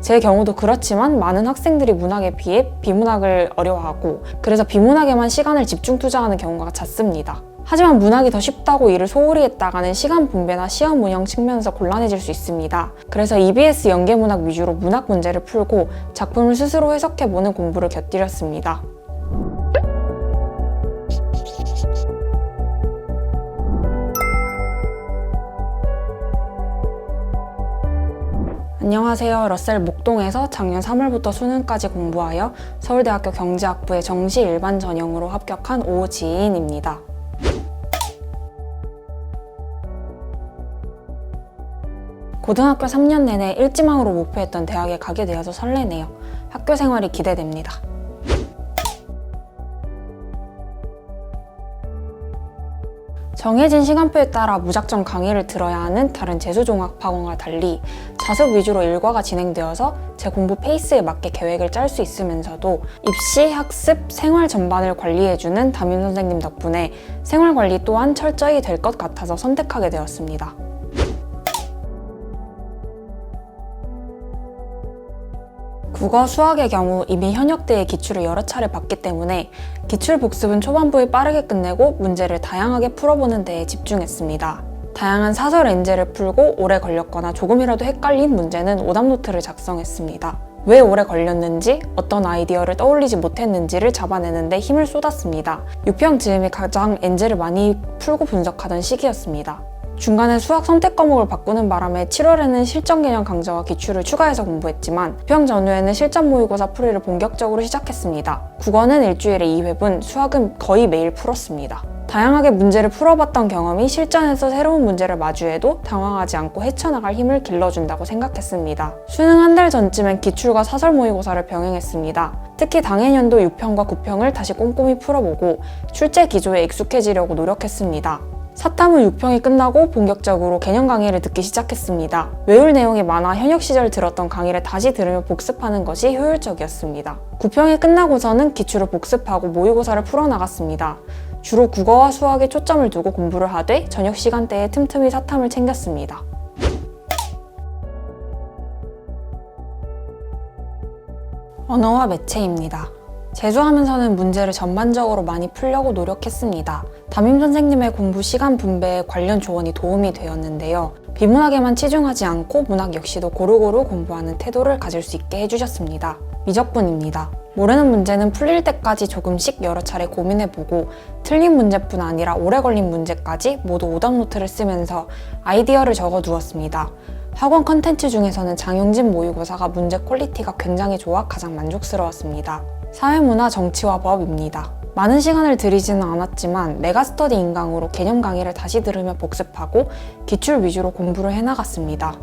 제 경우도 그렇지만 많은 학생들이 문학에 비해 비문학을 어려워하고 그래서 비문학에만 시간을 집중 투자하는 경우가 잦습니다. 하지만 문학이 더 쉽다고 이를 소홀히 했다가는 시간 분배나 시험 운영 측면에서 곤란해질 수 있습니다. 그래서 EBS 연계문학 위주로 문학 문제를 풀고 작품을 스스로 해석해보는 공부를 곁들였습니다. 안녕하세요. 러셀 목동에서 작년 3월부터 수능까지 공부하여 서울대학교 경제학부의 정시 일반 전형으로 합격한 오지인입니다. 고등학교 3년 내내 일지망으로 목표했던 대학에 가게 되어서 설레네요. 학교 생활이 기대됩니다. 정해진 시간표에 따라 무작정 강의를 들어야 하는 다른 재수종합학원과 달리 자습 위주로 일과가 진행되어서 제 공부 페이스에 맞게 계획을 짤 수 있으면서도 입시, 학습, 생활 전반을 관리해주는 담임 선생님 덕분에 생활 관리 또한 철저히 될 것 같아서 선택하게 되었습니다. 국어, 수학의 경우 이미 현역 때의 기출을 여러 차례 봤기 때문에 기출 복습은 초반부에 빠르게 끝내고 문제를 다양하게 풀어보는 데에 집중했습니다. 다양한 사설 엔제를 풀고 오래 걸렸거나 조금이라도 헷갈린 문제는 오답 노트를 작성했습니다. 왜 오래 걸렸는지, 어떤 아이디어를 떠올리지 못했는지를 잡아내는데 힘을 쏟았습니다. 6평 즈음이 가장 엔제를 많이 풀고 분석하던 시기였습니다. 중간에 수학 선택 과목을 바꾸는 바람에 7월에는 실전 개념 강좌와 기출을 추가해서 공부했지만 평 전후에는 실전 모의고사 풀이를 본격적으로 시작했습니다. 국어는 일주일에 2회분, 수학은 거의 매일 풀었습니다. 다양하게 문제를 풀어봤던 경험이 실전에서 새로운 문제를 마주해도 당황하지 않고 헤쳐나갈 힘을 길러준다고 생각했습니다. 수능 한 달 전쯤엔 기출과 사설 모의고사를 병행했습니다. 특히 당해년도 6평과 9평을 다시 꼼꼼히 풀어보고 출제 기조에 익숙해지려고 노력했습니다. 사탐 후 6평이 끝나고 본격적으로 개념 강의를 듣기 시작했습니다. 외울 내용이 많아 현역 시절 들었던 강의를 다시 들으며 복습하는 것이 효율적이었습니다. 9평이 끝나고서는 기출을 복습하고 모의고사를 풀어나갔습니다. 주로 국어와 수학에 초점을 두고 공부를 하되 저녁 시간대에 틈틈이 사탐을 챙겼습니다. 언어와 매체입니다. 재수하면서는 문제를 전반적으로 많이 풀려고 노력했습니다. 담임 선생님의 공부 시간 분배에 관련 조언이 도움이 되었는데요. 비문학에만 치중하지 않고 문학 역시도 고루고루 공부하는 태도를 가질 수 있게 해주셨습니다. 미적분입니다. 모르는 문제는 풀릴 때까지 조금씩 여러 차례 고민해보고 틀린 문제뿐 아니라 오래 걸린 문제까지 모두 오답 노트를 쓰면서 아이디어를 적어 두었습니다. 학원 컨텐츠 중에서는 장용진 모의고사가 문제 퀄리티가 굉장히 좋아 가장 만족스러웠습니다. 사회문화 정치와 법입니다. 많은 시간을 들이지는 않았지만 메가스터디 인강으로 개념 강의를 다시 들으며 복습하고 기출 위주로 공부를 해나갔습니다.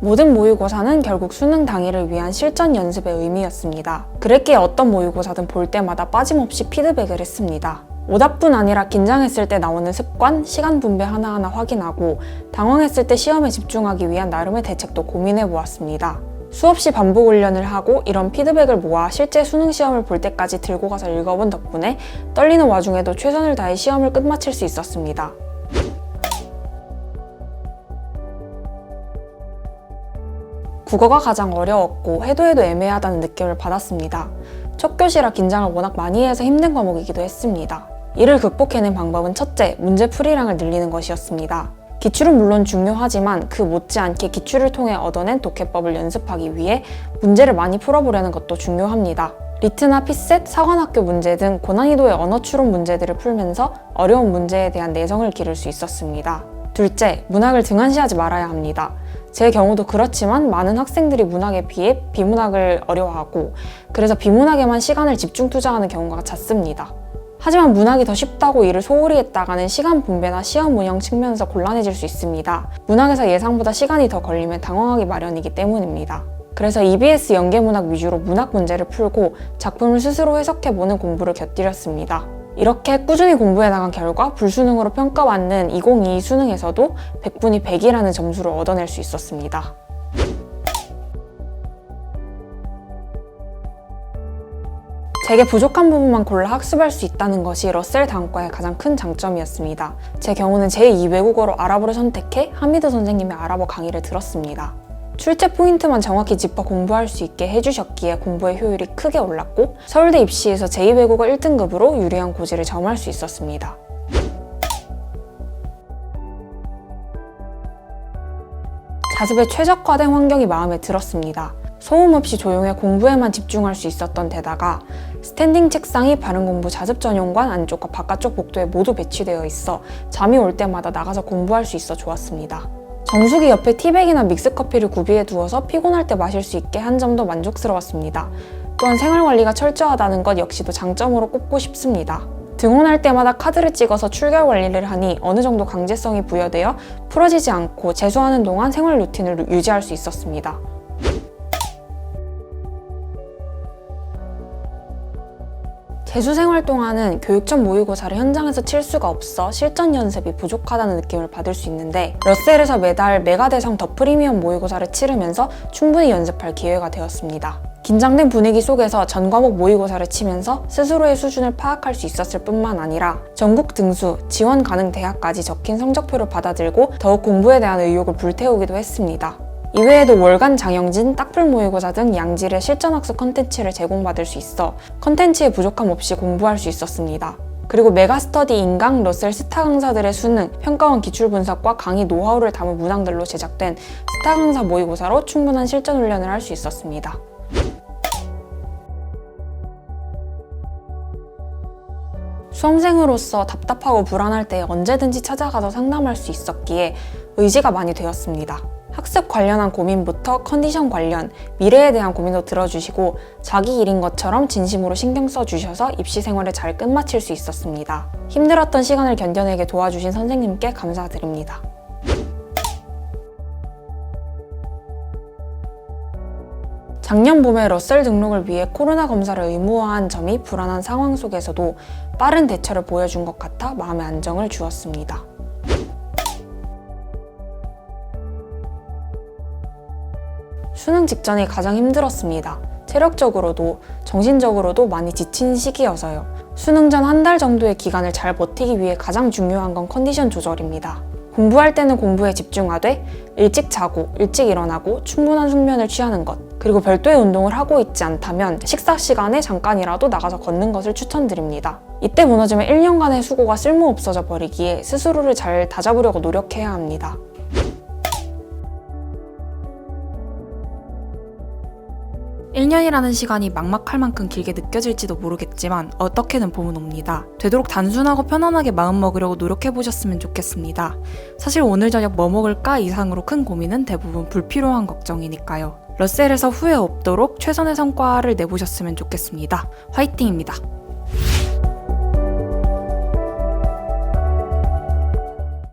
모든 모의고사는 결국 수능 당일을 위한 실전 연습의 의미였습니다. 그랬기에 어떤 모의고사든 볼 때마다 빠짐없이 피드백을 했습니다. 오답뿐 아니라 긴장했을 때 나오는 습관, 시간 분배 하나하나 확인하고 당황했을 때 시험에 집중하기 위한 나름의 대책도 고민해 보았습니다. 수없이 반복 훈련을 하고 이런 피드백을 모아 실제 수능 시험을 볼 때까지 들고 가서 읽어본 덕분에 떨리는 와중에도 최선을 다해 시험을 끝마칠 수 있었습니다. 국어가 가장 어려웠고 해도 해도 애매하다는 느낌을 받았습니다. 첫 교시라 긴장을 워낙 많이 해서 힘든 과목이기도 했습니다. 이를 극복해낸 방법은 첫째, 문제 풀이량을 늘리는 것이었습니다. 기출은 물론 중요하지만 그 못지않게 기출을 통해 얻어낸 독해법을 연습하기 위해 문제를 많이 풀어보려는 것도 중요합니다. 리트나 피셋, 사관학교 문제 등 고난이도의 언어 추론 문제들을 풀면서 어려운 문제에 대한 내성을 기를 수 있었습니다. 둘째, 문학을 등한시하지 말아야 합니다. 제 경우도 그렇지만 많은 학생들이 문학에 비해 비문학을 어려워하고 그래서 비문학에만 시간을 집중 투자하는 경우가 잦습니다. 하지만 문학이 더 쉽다고 이를 소홀히 했다가는 시간 분배나 시험 운영 측면에서 곤란해질 수 있습니다. 문학에서 예상보다 시간이 더 걸리면 당황하기 마련이기 때문입니다. 그래서 EBS 연계문학 위주로 문학 문제를 풀고 작품을 스스로 해석해보는 공부를 곁들였습니다. 이렇게 꾸준히 공부해 나간 결과 불수능으로 평가받는 2022 수능에서도 100분이 100이라는 점수를 얻어낼 수 있었습니다. 제게 부족한 부분만 골라 학습할 수 있다는 것이 러셀 다음과의 가장 큰 장점이었습니다. 제 경우는 제2 외국어로 아랍어를 선택해 하미드 선생님의 아랍어 강의를 들었습니다. 출제 포인트만 정확히 짚어 공부할 수 있게 해주셨기에 공부의 효율이 크게 올랐고 서울대 입시에서 제2외국어 1등급으로 유리한 고지를 점할 수 있었습니다. 자습에 최적화된 환경이 마음에 들었습니다. 소음 없이 조용해 공부에만 집중할 수 있었던 데다가 스탠딩 책상이 바른 공부 자습 전용관 안쪽과 바깥쪽 복도에 모두 배치되어 있어 잠이 올 때마다 나가서 공부할 수 있어 좋았습니다. 정수기 옆에 티백이나 믹스커피를 구비해 두어서 피곤할 때 마실 수 있게 한 점도 만족스러웠습니다. 또한 생활 관리가 철저하다는 것 역시도 장점으로 꼽고 싶습니다. 등원할 때마다 카드를 찍어서 출결 관리를 하니 어느 정도 강제성이 부여되어 풀어지지 않고 재수하는 동안 생활 루틴을 유지할 수 있었습니다. 재수 생활 동안은 교육청 모의고사를 현장에서 칠 수가 없어 실전 연습이 부족하다는 느낌을 받을 수 있는데 러셀에서 매달 메가대상 더 프리미엄 모의고사를 치르면서 충분히 연습할 기회가 되었습니다. 긴장된 분위기 속에서 전 과목 모의고사를 치면서 스스로의 수준을 파악할 수 있었을 뿐만 아니라 전국 등수, 지원 가능 대학까지 적힌 성적표를 받아들고 더욱 공부에 대한 의욕을 불태우기도 했습니다. 이외에도 월간 장영진, 딱풀 모의고사 등 양질의 실전학습 컨텐츠를 제공받을 수 있어 컨텐츠의 부족함 없이 공부할 수 있었습니다. 그리고 메가스터디 인강, 러셀 스타 강사들의 수능, 평가원 기출 분석과 강의 노하우를 담은 문항들로 제작된 스타 강사 모의고사로 충분한 실전 훈련을 할 수 있었습니다. 수험생으로서 답답하고 불안할 때 언제든지 찾아가서 상담할 수 있었기에 의지가 많이 되었습니다. 학습 관련한 고민부터 컨디션 관련, 미래에 대한 고민도 들어주시고 자기 일인 것처럼 진심으로 신경 써주셔서 입시 생활을 잘 끝마칠 수 있었습니다. 힘들었던 시간을 견뎌내게 도와주신 선생님께 감사드립니다. 작년 봄에 러셀 등록을 위해 코로나 검사를 의무화한 점이 불안한 상황 속에서도 빠른 대처를 보여준 것 같아 마음의 안정을 주었습니다. 수능 직전이 가장 힘들었습니다. 체력적으로도 정신적으로도 많이 지친 시기여서요. 수능 전 한 달 정도의 기간을 잘 버티기 위해 가장 중요한 건 컨디션 조절입니다. 공부할 때는 공부에 집중하되 일찍 자고 일찍 일어나고 충분한 숙면을 취하는 것 그리고 별도의 운동을 하고 있지 않다면 식사 시간에 잠깐이라도 나가서 걷는 것을 추천드립니다. 이때 무너지면 1년간의 수고가 쓸모없어져 버리기에 스스로를 잘 다잡으려고 노력해야 합니다. 1년이라는 시간이 막막할 만큼 길게 느껴질지도 모르겠지만 어떻게든 봄은 옵니다. 되도록 단순하고 편안하게 마음먹으려고 노력해보셨으면 좋겠습니다. 사실 오늘 저녁 뭐 먹을까 이상으로 큰 고민은 대부분 불필요한 걱정이니까요. 러셀에서 후회 없도록 최선의 성과를 내보셨으면 좋겠습니다. 화이팅입니다.